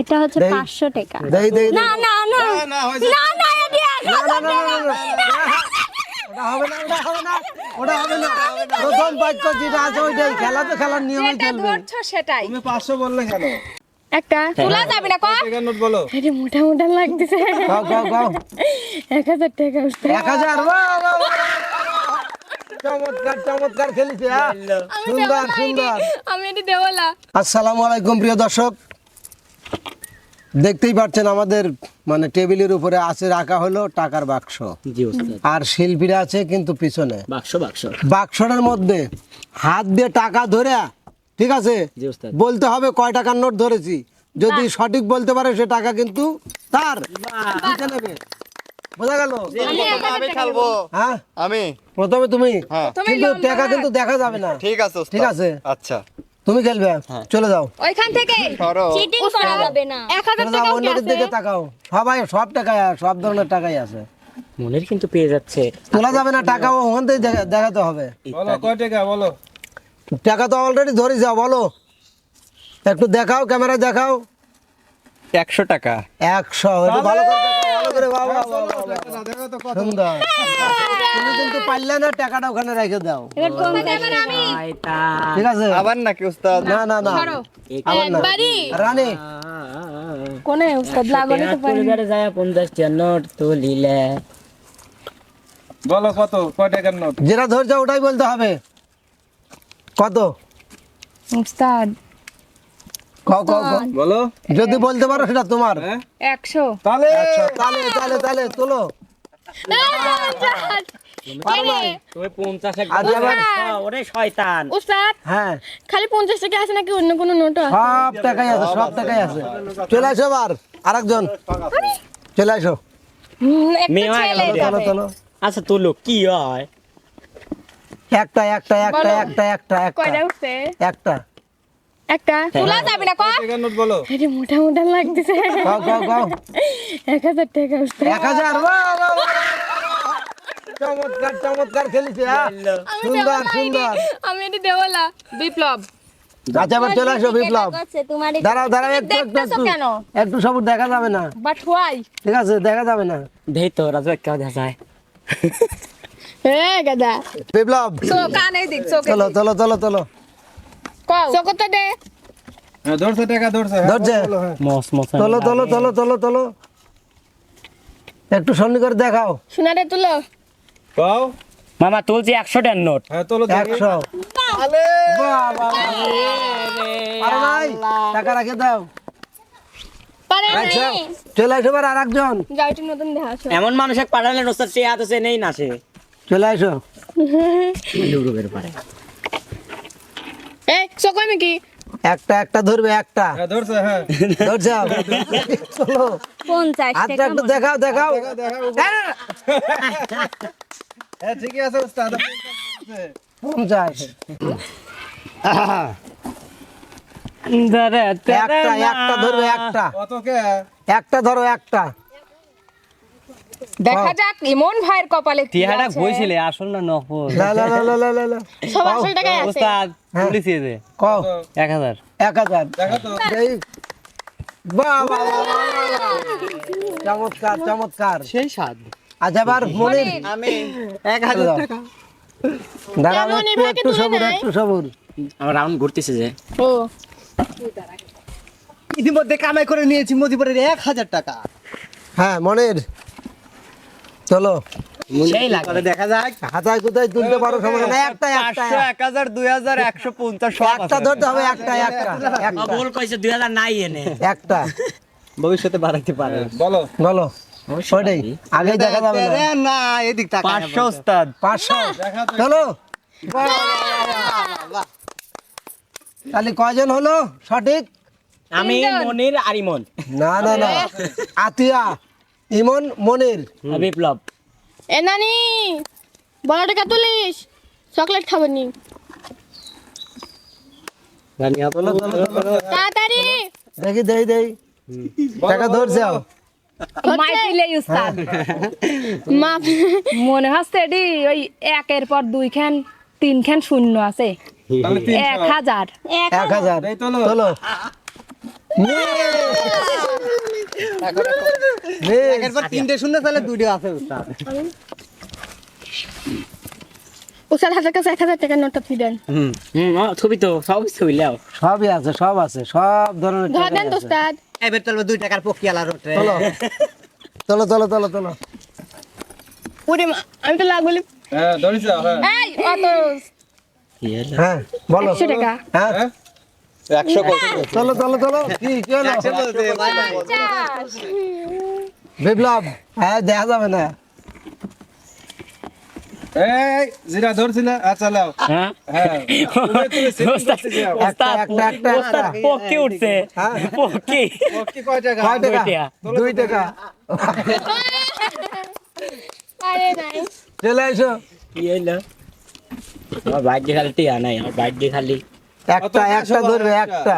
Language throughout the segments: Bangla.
এটা হচ্ছে দেই। পাঁচশো টাকা দেই দেই না না না না না না না টাকা। ওটা হবে না ওটা হবে না ওটা হবে না প্রথম বাক্য যেটা আছে ওইটাই খেলা তো খেলার চলবে ধরছো সেটাই তুমি পাঁচশো বললে কেন একটা তোলা যাবে না টাকার নোট বলো এটা মোটা মোটা লাগতেছে গাও গাও গাও এক হাজার টাকা উঠতে এক হাজার বাহ, বাহ, বাহ। চমৎকার চমৎকার খেলেছে হ্যাঁ? সুন্দর সুন্দর আমি এটি দেওয়ালা আসসালামু আলাইকুম প্রিয় দর্শক দেখতেই পাচ্ছেন আমাদের মানে টেবিলের উপরে আছে রাখা হলো টাকার বাক্স। আর শিল্পীরা আছে কিন্তু পিছনে। বাক্স বাক্স। বাক্সটার মধ্যে হাত দিয়ে টাকা ধরে ঠিক আছে? বলতে হবে কয় টাকার নোট ধরেছি। যদি সঠিক বলতে পারে সে টাকা কিন্তু তার। নেবে। বোঝা গেল? আমি খেলব। হ্যাঁ? আমি। প্রথমে তুমি। হ্যাঁ। কিন্তু টাকা কিন্তু দেখা যাবে না। ঠিক আছে ঠিক আছে। আচ্ছা। তুমি খেলবে চলে যাও। ওইখান থেকে চিটিং করা যাবে না। এক হাজার চলে যাও টাকা অন্যদের দিকে তাকাও। সবাই সব টাকায় সব ধরনের টাকাই আছে। মনের কিন্তু পেয়ে যাচ্ছে। তোলা যাবে না টাকা ওখান থেকে দেখাতে হবে। বলো কয় টাকা বলো। টাকা তো অলরেডি ধরে যাও বলো। একটু দেখাও ক্যামেরা দেখাও। একশো টাকা। একশো ভালো করে দেখাও, ভালো করে বাবা বাবা, বাবা। দেখো তো কত সুন্দর। তুমি কিন্তু পারলে না টাকাটা ওখানে রেখে দাও। এবার কোন দেবে আমি শয়তান। ঠিক আছে? আবার নাকি উস্তাদ? না না না। আবার না। রানী। কোনে উস্তাদ? লাগলে তো পারি। পরিবারে যায় পঞ্চাশ টা নোট তুলিলে। বলো কত? কয় টাকার নোট? যেটা ধরছে ওটাই বলতে হবে। কত? উস্তাদ বলো। যদি বলতে পারো সেটা তোমার। তাহলে তাহলে তাহলে তাহলে তোলো চলে আসো আবার আরেকজন। চলে আসো। আচ্ছা তোলো কি হয়? একটা একটা একটা একটা একটা একটা। একটা। একটা তোলা যাবে না নোট বলো এটা মোটা মোটা লাগতেছে টাকা উঠছে বাহ। চমৎকার চমৎকার খেলেছে হ্যাঁ? সুন্দর সুন্দর আমি এটি দেওয়ালা বিপ্লব আচ্ছা চলে আসো বিপ্লব তোমার দাঁড়াও দাঁড়াও একটু একটু একটু সবুর দেখা যাবে না বাট হোয়াই ঠিক আছে দেখা যাবে না দেই তো রাজু একটা দেখা যায় হ্যাঁ গাদা বিপ্লব চলো চলো চলো চলো কও। চোখটা দে। হ্যাঁ ধরছে টাকা ধরছে। হ্যাঁ, ধরছে? হ্যাঁ। মস মস একটু সন্নি করে দেখাও। সোনারে তুলো। কও। মামা তুলছি একশো নোট। হ্যাঁ তোলো একশো। আরে টাকা রাখে দাও। পারে আচ্ছা চলে আসো আর একজন এমন মানুষে পাঠালে ওস্তাদ সে হাতে সে নেই না সে। চলে আসো। পারে এই চোখ আমি কি? একটা একটা ধরবে একটা। হ্যাঁ ধরছে হ্যাঁ। ধরছে। চলো। পঞ্চাশ হাতটা একটু দেখাও দেখাও। হ্যাঁ, ঠিকই আছে উস্তাদ। পঞ্চাশ। একটা একটা ধরবে একটা। কত কে? একটা ধরো একটা। দেখা যাক ইমন ভাইয়ের কপালে কি টিহাটা আছে। বইছিলে আসল না নকল? লা লা লা লা লা লা সব আসল টাকায় আছে। ওস্তাদ হ্যাঁ। পুলিশে দে কও। এক হাজার। এক হাজার। দেখো তো। এই বাহ বাহ। চমৎকার চমৎকার। সেই স্বাদ। আজ আবার মনির। আমি এক চলে যাও। দাঁড়াও একটু সবুর একটু সবুর। আমার রাউন্ড ঘুরতেছে যে। ও। ইতিমধ্যে কামাই করে নিয়েছি মদিপুরের এক হাজার টাকা। হ্যাঁ মনির। চলো। দেখা যাক। হাতায় কোথায় তুলতে পারো সময় না একটা একটা এক হাজার দুই হাজার একশো পঞ্চাশ একটা ধরতে হবে একটা একটা একটা। কইছে দুই হাজার নাই এনে। একটা। ভবিষ্যতে বাড়াইতে পারে। বলো। বলো। ওইটাই। আগে দেখা যাবে না। না এদিক পাঁচশো উস্তাদ পাঁচশো। চলো। তাহলে কয়জন হলো? সঠিক? আমি মনির আরিমন। না না না। আতিয়া। ইমন মনির। বিপ্লব। এ নানি বড় টাকা তুলিস? চকলেট চলো চলো তাড়াতাড়ি। দেখি দেই দেই। টাকা ধরছে মাই পিলে উস্তাদ। মা মনে হচ্ছে এটি ওই একের পর দুই খান তিন খান শূন্য আছে। এক হাজার। এক এক হাজার। তিনটে শূন্য তাহলে দুটো আছে উস্তাদ উস্তাদ হাতের কাছে এক হাজার টাকার নোটটা ফি দেন ছবি তো সব ছবি লাও সবই আছে সব আছে সব ধরনের ধর দেন তো উস্তাদ এবার চলবে দুই টাকার পকিয়ালা রোটে চলো চলো চলো চলো ওরে আমি তো লাগবলি হ্যাঁ হ্যাঁ এই অত। হ্যাঁ বলো। একশো টাকা। হ্যাঁ? একশো চলো চলো চলো। কি কি হলো? পঞ্চাশ বিপ্লব হ্যাঁ দেখা যাবে না। এই ধরছিল? হ্যাঁ। হ্যাঁ উঠছে। হ্যাঁ। কয় টাকা? কয় টাকা? দুই টাকা। আরে নাই। চলে এসো। কি হইল? আমার দিয়ে খালি টিয়া নাই আমার বাইক দিয়ে খালি একটা একটা ধরবে একটা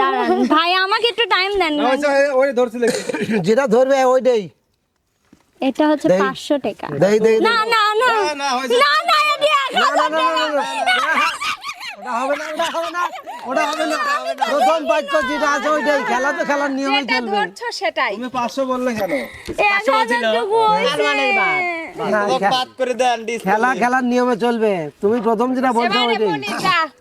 দাঁড়ান ভাই আমাকে একটু টাইম দেন না, আচ্ছা, ওই ধরছিল যেটা ধরবে ওইটাই এটা হচ্ছে দেই। পাঁচশো টাকা দেই দেই না না না না, না, না না না, না, হাজার না, না, না, টাকা। না। ওটা হবে না ওটা হবে না ওটা হবে না প্রথম বাক্য যেটা আছে ওইটাই খেলা তো খেলার নিয়মে যেটা চলবে সেটাই তুমি পাঁচশো বললে কেন। দেন খেলা খেলার নিয়মে চলবে। তুমি প্রথম যেটা বলছো ওইটাই।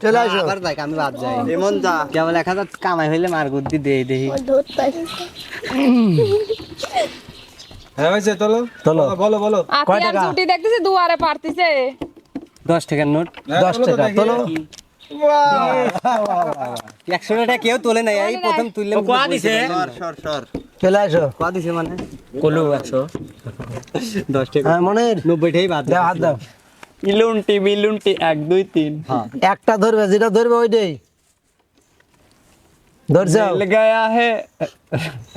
চলে আসো। আবার দেখ আমি বাদ যাই। এমন যা। কেবল এক হাজার কামাই হইলে মার গুদ্দি দেই দেই। হ্যাঁ হয়েছে চলো চলো। বলো বলো। কয় টাকা? ছুটি দেখতেছি দুয়ারে পারতিছে। দশ টাকার নোট। হ্যাঁ, দশ টাকা। তোলো। একশো টাকা কেউ তোলে নাই এই প্রথম তুললে কোয়া দিছে? সর সর। চলে আসো। কোয়া দিছে মানে? কলু একশো। দশ টাকা। হ্যাঁ মনের। নব্বইটাই বাদ দাও হাত দাও। ইলুনটি বিলুনটি এক দুই তিন। একটা ধরবে যেটা ধরবে ওইটাই। ধরছো। গায়া হে।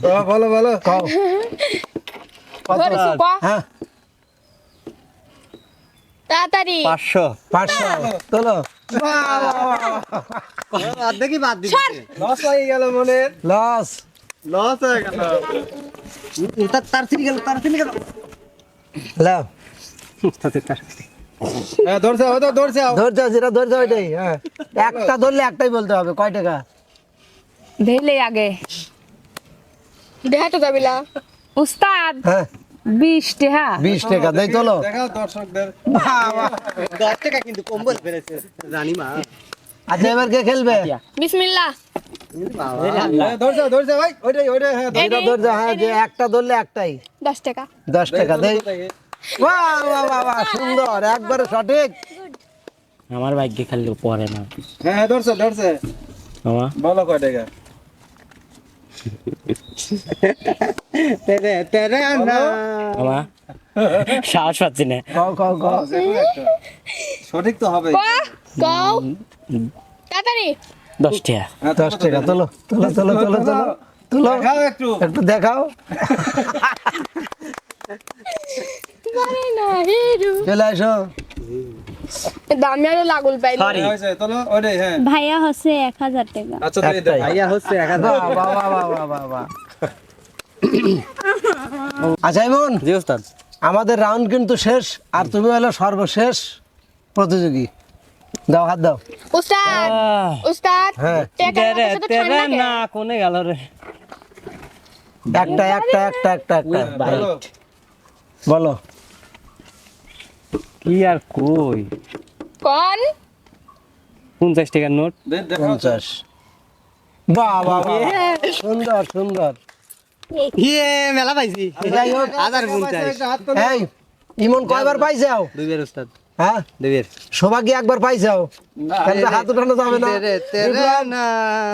ও, বলো বলো কও। ধরিস হ্যাঁ। তাড়াতাড়ি। পাঁচশো। পাঁচশো। তোলো। অর্ধেকই বাদ দিচ্ছে। লস হয়ে গেল মনে লস লস হয়ে গেল। তার তার ছিঁড়ে গেল তার ছিঁড়ে গেল। হ্যালো। হ্যাঁ তো যেটা হ্যাঁ। একটা ধরলে একটাই বলতে হবে কয় টাকা? ধেলে আগে। দেখা তো যাবিলা উস্তাদ হ্যাঁ। বিশ টাকা। বিশ টাকা দেই তোলো দেখাও দর্শকদের। দশ টাকা কিন্তু কম বলে ফেলেছে জানি মা। আচ্ছা এবার কে খেলবে? বিসমিল্লাহ। হ্যাঁ, ধরছে ধরছে ভাই ওইটাই ওইটাই হ্যাঁ যেটা ধরছো হ্যাঁ যে একটা ধরলে একটাই। দশ টাকা। দশ টাকা দেই বাহ বাহ বাহ বাহ সুন্দর একবারে সঠিক। আমার দিয়ে খালি পরে না। হ্যাঁ হ্যাঁ, ধরছে ধরছে। বলো কয় টাকা? সাহস পাচ্ছি না। সঠিক তো হবে। তাড়াতাড়ি। দশ টাকা। হ্যাঁ, দশ টাকা তোলো তোলো তোলো তোলো তোলো তোলো দেখাও একটু। একটু দেখাও। পারে চলে আসো। দামি আরও লাগুল পাইল। সরি হ্যাঁ, হ্যাঁ। ভাইয়া হচ্ছে এক হাজার টাকা। আচ্ছা ভাইয়া হচ্ছে এক হাজার। আচ্ছা জি ওস্তাদ। আমাদের রাউন্ড কিন্তু শেষ আর তুমি হলো সর্বশেষ প্রতিযোগী। দাও হাত দাও। উস্তাদ উস্তাদ হ্যাঁ? না কোনে গেল রে? একটা একটা একটা একটা একটা। বলো। বলো। কি আর কই? কোন? পঞ্চাশ টাকার নোট। পঞ্চাশ। বাহ বাহ সুন্দর সুন্দর। ইয়ে মেলা পাইছি। হাজার পঞ্চাশ। ইমন কয়বার পাইছাও দুই বের ওস্তাদ হ্যাঁ? দুই বের সৌভাগ্য একবার পাইছাও। তাহলে হাত উঠানো যাবে না।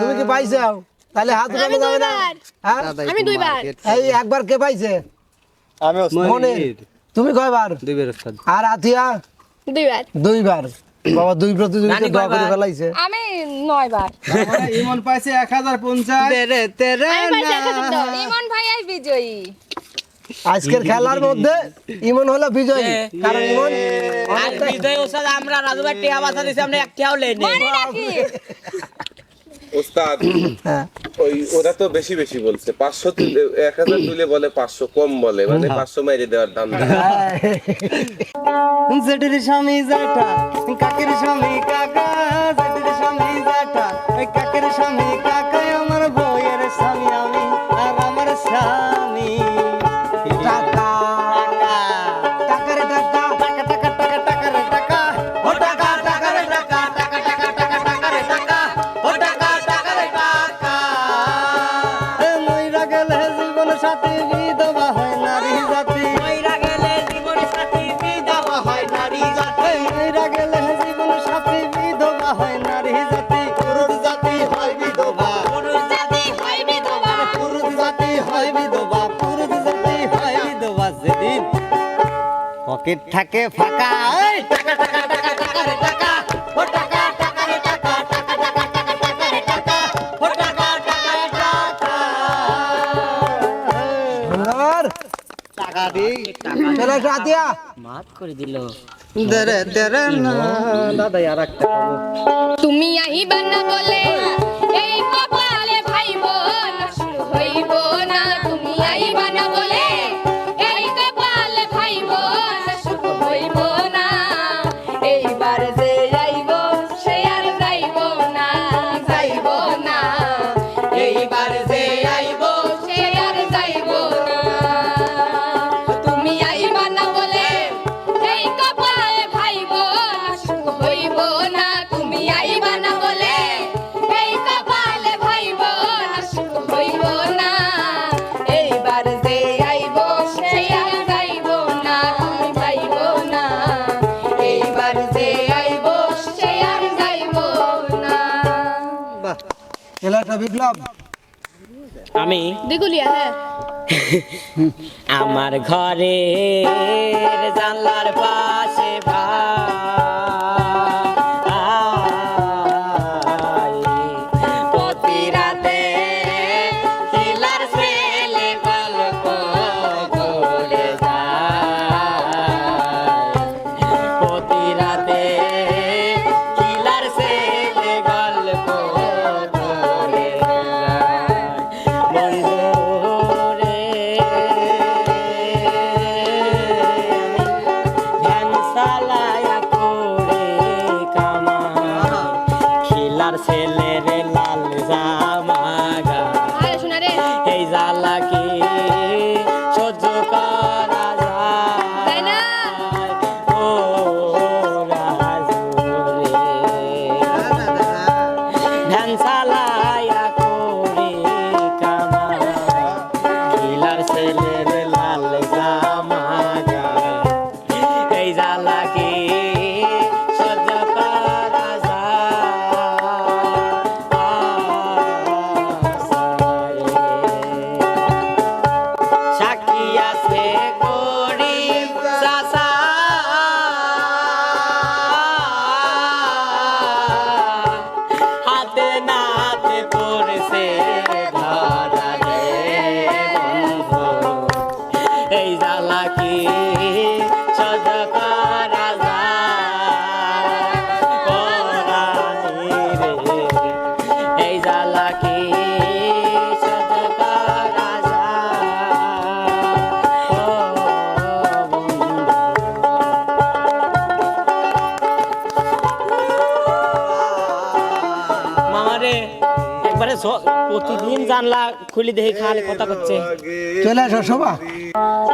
তুমি কি পাইছাও? তাহলে হাত উঠানো যাবে না। দুইবার। হ্যাঁ? আমি দুইবার। এই একবার কে পাইছে? আমি মনে তুমি কয়বার? দুই বের ওস্তাদ। আর আথিয়া দুইবার। দুইবার। বাবা দুই প্রতিযোগিতা ড্র করে ফেলাইছে। আমি নয় বার তার মানে ইমন পাইছে এক হাজার পঞ্চাশ। তেরে তেরে। ইমন ভাইয়াই বিজয়ী। আজকের খেলার মধ্যে ইমন হলো বিজয়ী। কারণ ইমন আর বিজয় ওস্তাদ আমরা রাজু ভাই টিয়া বাসা দিছি আমরা একটাও লেনি ওস্তাদ হ্যাঁ। ওই ওরা তো বেশি বেশি বলছে পাঁচশো তুলে এক হাজার তুলে বলে পাঁচশো কম বলে মানে পাঁচশো মাইরে দেওয়ার দাম জেঠির স্বামী জাটা কাকের স্বামী কাকা জেঠির স্বামী জাটা ওই কাকের স্বামী কাকা। পকেট থাকে ফাঁকা তুমি আহি বান্না বলে বিপ্লব। আমি? হ্যাঁ। আমার ঘরে জানলার পা প্রতিদিন জানলা খুলি দেখে খালি কথা করছে। চলে আসো শোভা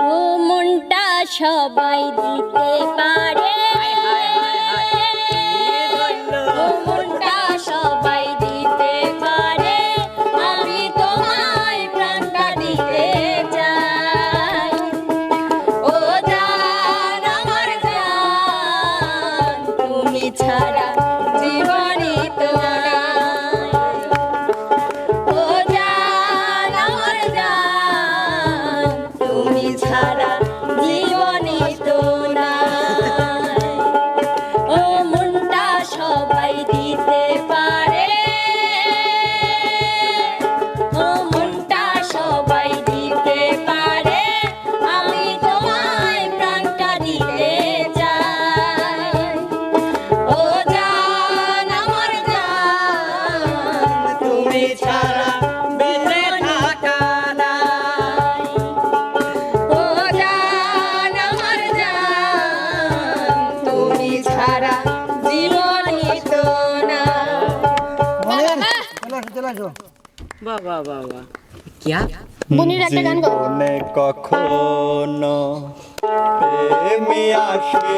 ও মনটা সবাই দিতে পারে। ও বাহ বাহ কিয়া বনির একটা গান গাও। কখনো প্রেমী আসে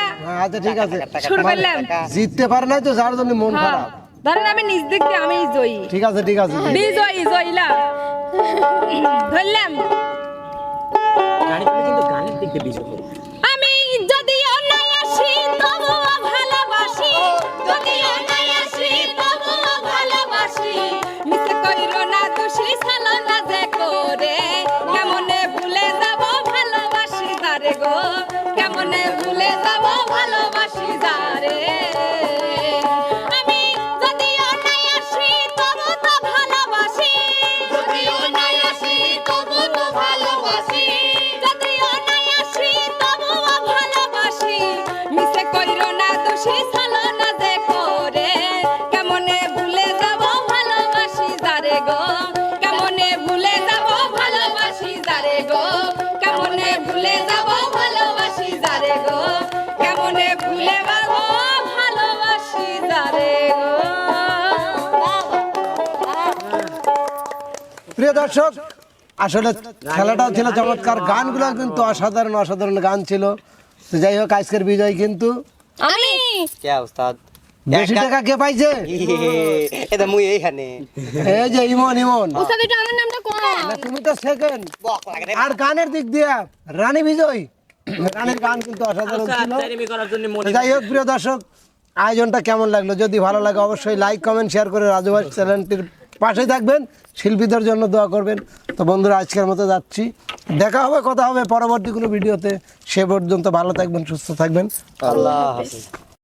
আচ্ছা ঠিক আছে। শুরু করলাম। জিততে পারে নাই তো যার জন্য মন হ্যাঁ। খারাপ। ধরেন আমি নিজ দিক থেকে আমি জয়ী। ঠিক আছে ঠিক আছে। বিজয়ী জয়লা ধরলাম। গাড়ি কিন্তু গানের দিক দিয়ে বিজয় প্রিয় দর্শক আসলে খেলাটাও ছিল চমৎকার গানগুলো কিন্তু অসাধারণ অসাধারণ গান ছিল। তো যাই হোক আজকের বিজয় কিন্তু আমি। কে উস্তাদ বেশি টাকা কে পাইছে? এটা মুই এইখানে। এই যে ইমন ইমন। উস্তাদ একটু আমার নামটা কম। তুমি তো সেকেন্ড। আর গানের দিক দিয়ে রানী বিজয়। রানীর গান কিন্তু অসাধারণ ছিল। চারিমি করার জন্য তো মনে যাই হোক প্রিয় দর্শক আয়োজনটা কেমন লাগল? যদি ভালো লাগে অবশ্যই লাইক কমেন্ট শেয়ার করে রাজু ভাই চ্যানেলটির পাশে থাকবেন। শিল্পীদের জন্য দোয়া করবেন। তো বন্ধুরা, আজকের মতো যাচ্ছি। দেখা হবে, কথা হবে পরবর্তী কোনো ভিডিওতে। সে পর্যন্ত ভালো থাকবেন, সুস্থ থাকবেন। আল্লাহ হাফেজ।